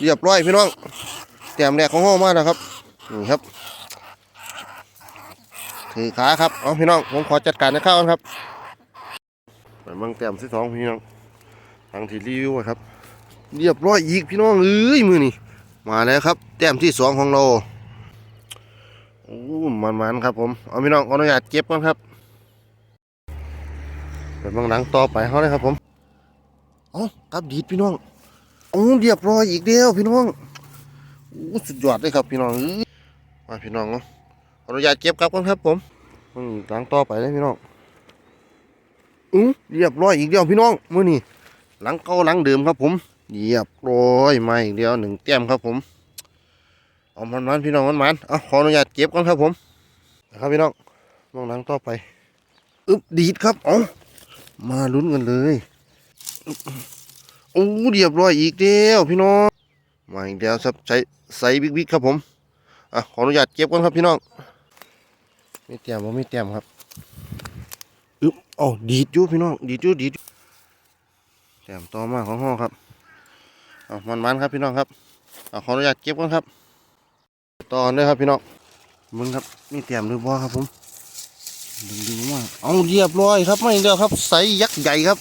เรียบร้อยพี่น้องแต้มแรกของห้องมาแล้วครับนี่ครับถือขาครับเอาพี่น้องผมขอจัดการนะข้าวก่อนครับไปเบิ่งแต้มที่สองพี่น้องทางที่รีวิวะครับ เรียบร้อยอีกพี่น้องเอ้ยมือนี่มาแล้วครับ แต้มที่สองของเราโอ้มันๆครับผมเอาพี่น้องขออนุญาตเก็บก่อนครับไปเบิ่งหลังต่อไปเขาเลยครับผม เอากับดีดพี่น้อง โอ้เรียบร้อยอีกเดียวพี่น้องโอ้สุดยอดเลยครับพี่น้องมาพี่น้องเนาะขออนุญาตเก็บครับก่อนครับผมอืมหลังต่อไปเลยพี่น้องอู้เรียบร้อยอีกเดียวพี่น้องเมื่อนี่หลังเก่าหลังเดิมครับผมเรียบร้อยมาอีกเดียวหนึ่งแต้มครับผมเอามันมันพี่น้องมันมันเอาขออนุญาตเก็บก่อนครับผมนะครับพี่น้องมองหลังต่อไปอึบดีดครับเอามาลุ้นกันเลย โอ้เรียบร้อยอีกเดียวพี่น้องมาอีกเดียวครับใช้ใส่บิ๊กบิ๊กครับผมอะขออนุญาตเก็บก่อนครับพี่น้องไม่แต้มบ่ไม่แต้มครับอึบอ๋อดีดอยู่พี่น้องดีดอยู่ดีดอยู่แต้มต่อมาของห้องครับเอามันมันครับพี่น้องครับเอาขออนุญาตเก็บก่อนครับตอนเลยครับพี่น้องมึงครับมีเตรียมหรือบ่ครับผมดึงดึงมาเอาเรียบร้อยครับไม่เดียวครับใสยักษ์ใหญ่ครับ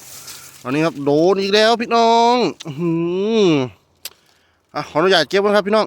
อนนี้ครับโดนอีกแล้วพี่น้อง อืออะขออนุญาตเก็บก่อนครับพี่น้อง